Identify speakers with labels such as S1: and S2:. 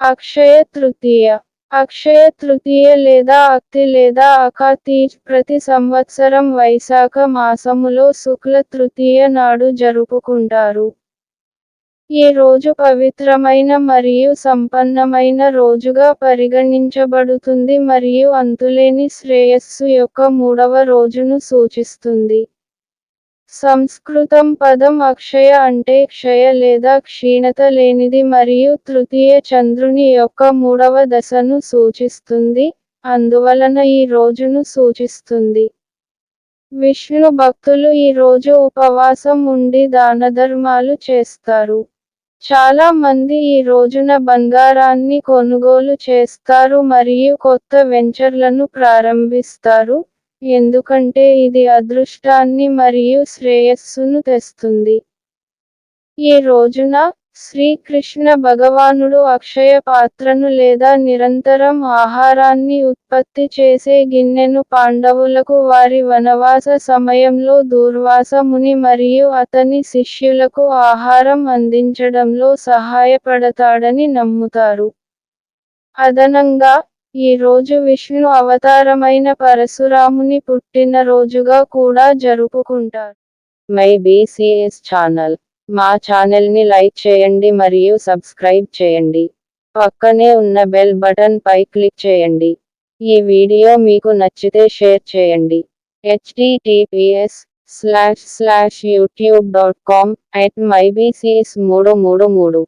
S1: అక్షయ తృతీయ. అక్షయ తృతీయ లేదా అక్తి లేదా అకాతీజ్ ప్రతి సంవత్సరం వైశాఖ మాసములో శుక్ల తృతీయ నాడు జరుపుకుంటారు. ఈ రోజు పవిత్రమైన మరియు సంపన్నమైన రోజుగా పరిగణించబడుతుంది మరియు అంతులేని శ్రేయస్సు యొక్క మూడవ రోజును సూచిస్తుంది. సంస్కృతం పదం అక్షయ అంటే క్షయ లేదా క్షీణత లేనిది మరియు తృతీయ చంద్రుని యొక్క మూడవ దశను సూచిస్తుంది. అందువలన ఈ రోజును సూచిస్తుంది. విష్ణు భక్తులు ఈ రోజు ఉపవాసం ఉండి దానధర్మాలు చేస్తారు. చాలా మంది ఈ రోజున బంగారాన్ని కొనుగోలు చేస్తారు మరియు కొత్త వెంచర్లను ప్రారంభిస్తారు. ఎందుకంటే ఇది అదృష్టాన్ని మరియు శ్రేయస్సును తెస్తుంది. ఈ రోజున శ్రీకృష్ణ భగవానుడు అక్షయ పాత్రను లేదా నిరంతరం ఆహారాన్ని ఉత్పత్తి చేసే గిన్నెను పాండవులకు వారి వనవాస సమయంలో దూర్వాసముని మరియు అతని శిష్యులకు ఆహారం అందించడంలో సహాయపడతాడని నమ్ముతారు. అదనంగా ఈ రోజు విష్ణు అవతారమైన పరశురాముని పుట్టిన రోజుగా కూడా జరుపుకుంటారు.
S2: My BCS channel. మా ఛానల్ని లైక్ చేయండి మరియు సబ్స్క్రైబ్ చేయండి. పక్కనే ఉన్న బెల్ బటన్ పై క్లిక్ చేయండి. ఈ వీడియో మీకు నచ్చితే షేర్ చేయండి. HTTPS slash slash YouTube dot com at my BCS మూడు మూడు మూడు.